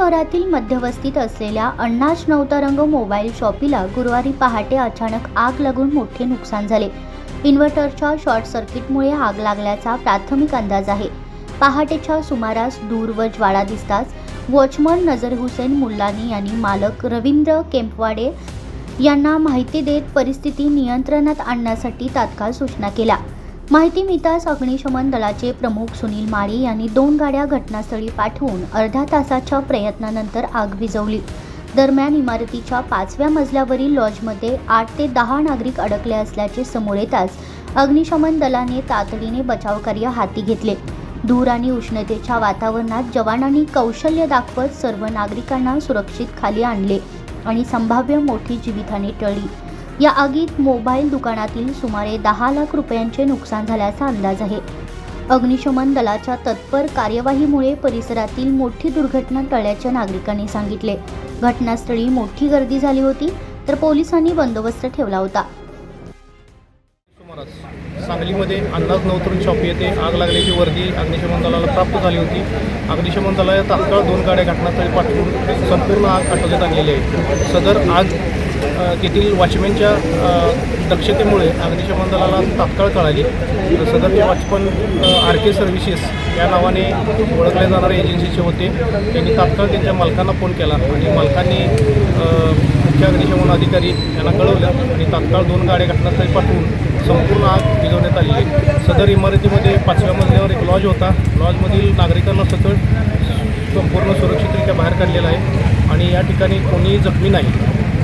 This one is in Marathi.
शहरातील मध्यवस्तीत असलेल्या अण्णाश नवतरंग मोबाईल शॉपीला गुरुवारी पहाटे अचानक आग लागून मोठे नुकसान झाले. इन्व्हर्टरच्या शॉर्ट सर्किटमुळे आग लागल्याचा प्राथमिक अंदाज आहे. पहाटेच्या सुमारास दूर व ज्वाळा दिसताच वॉचमन नजर हुसेन मुल्लानी यांनी मालक रवींद्र केंपवाडे यांना माहिती देत परिस्थिती नियंत्रणात आणण्यासाठी तात्काळ सूचना केल्या. माहिती मिळताच अग्निशमन दलाचे प्रमुख सुनील माळी यांनी दोन गाड्या घटनास्थळी पाठवून अर्ध्या तासाच्या प्रयत्नानंतर आग विझवली. दरम्यान इमारतीच्या पाचव्या मजल्यावरील लॉजमध्ये आठ ते दहा नागरिक अडकले असल्याचे समोर येताच अग्निशमन दलाने तातडीने बचावकार्य हाती घेतले. धूर आणि उष्णतेच्या वातावरणात जवानांनी कौशल्य दाखवत सर्व नागरिकांना सुरक्षित खाली आणले आणि संभाव्य मोठी जीवितहानी टळली. या आगीत मोबाईल दुकानातील सुमारे दहा लाख रुपयांचे नुकसान झाल्याचा अंदाज आहे. अग्निशमन दलाच्या तत्पर कार्यवाहीमुळे परिसरातील मोठी दुर्घटना टळल्याचे नागरिकांनी सांगितले. घटनास्थळी मोठी गर्दी झाली होती तर पोलिसांनी बंदोबस्त ठेवला होता. सांगलीमध्ये अंदाज नवतरून शॉप येथे आग लागल्याची वर्दी अग्निशमन दलाला प्राप्त झाली होती. अग्निशमन दलाला तात्काळ दोन गाड्या घटनास्थळी पाठवून संपूर्ण आग आटवण्यात आणलेली आहे. सदर आग तेथील वॉचमॅनच्या दक्षतेमुळे अग्निशमन दलाला तात्काळ कळाली. तर सदरचे वॉचमन आर के सर्व्हिसेस या नावाने ओळखल्या जाणाऱ्या एजन्सीचे होते. त्यांनी तात्काळ त्यांच्या मालकांना फोन केला आणि मालकांनी मुख्य अग्निशमन अधिकारी यांना कळवलं आणि तात्काळ दोन गाड्या घटनास्थळी पाठवून संपूर्ण आग विझवण्यात आली आहे. सदर इमारतीमध्ये पाचव्या मजल्यावर एक लॉज होता. लॉजमधील नागरिकांना सकट संपूर्ण सुरक्षितरित्या बाहेर काढलेला आहे आणि या ठिकाणी कोणीही जखमी नाही.